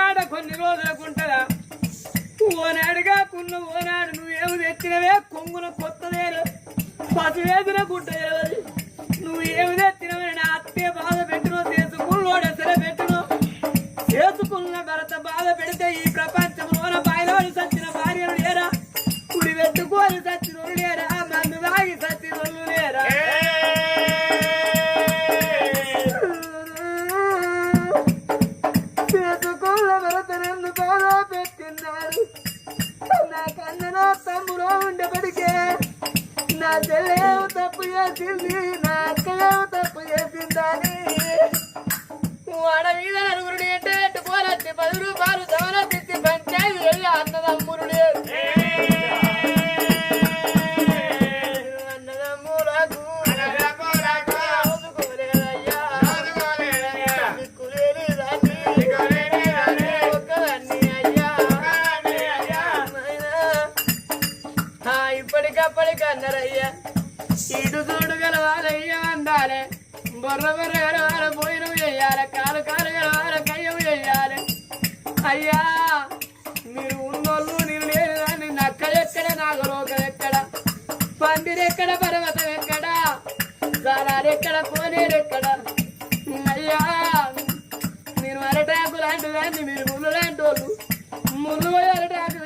మళ్ళా కొన్ని రోజులకు ఉంటుందా? ఓనాడుగా కున్న ఓనాడు నువ్వేమి తెచ్చినవే? కొంగున కొత్తదేలు పసి వేసిన గుట్టది నువ్వు ఏమి తెచ్చినవే? నా అత్తే బాధ పెట్టినో చేసుకున్నోడ సరే పెట్టినో. చేసుకున్న భరత బాధ పెడితే ఈ ప్రపంచంలోన బాయిలోని సచ్చిన భార్యలు లేరా? కుడి పెట్టుకోని సచ్చినోళ్ళు లేరా? పెట్టినారు నా కన్నన తమ్ముడు ఉండబడికే నా చెల్లెవు తప్పు చేసింది నా అక్కలేవు తప్పు చేసిందని. వాడ మీద నలుగురు అంటే ఎట్టుకోలచ్చి పది రూపాయలు కప్పలి కన్నరయ్యా ఇటు చూడు గలవాలయ్యా అందాలే బొర్ర బొర్ర గలవాల పోయిన చెయ్యాలి కాలు కాలు గలవాల కయ్యం చెయ్యాలి అయ్యా మీరు ఉన్నోళ్ళు నేను లేని దాన్ని నక్క ఎక్కడ నాగలోకం ఎక్కడ పందిరి ఎక్కడ పర్వతం ఎక్కడ ఎక్కడ కోనేరెక్కడ అయ్యా మీరు అరటాకు లాంటి దాన్ని మీరు ముళ్ళు లాంటి వాళ్ళు ముళ్ళు పోయి అరటాకు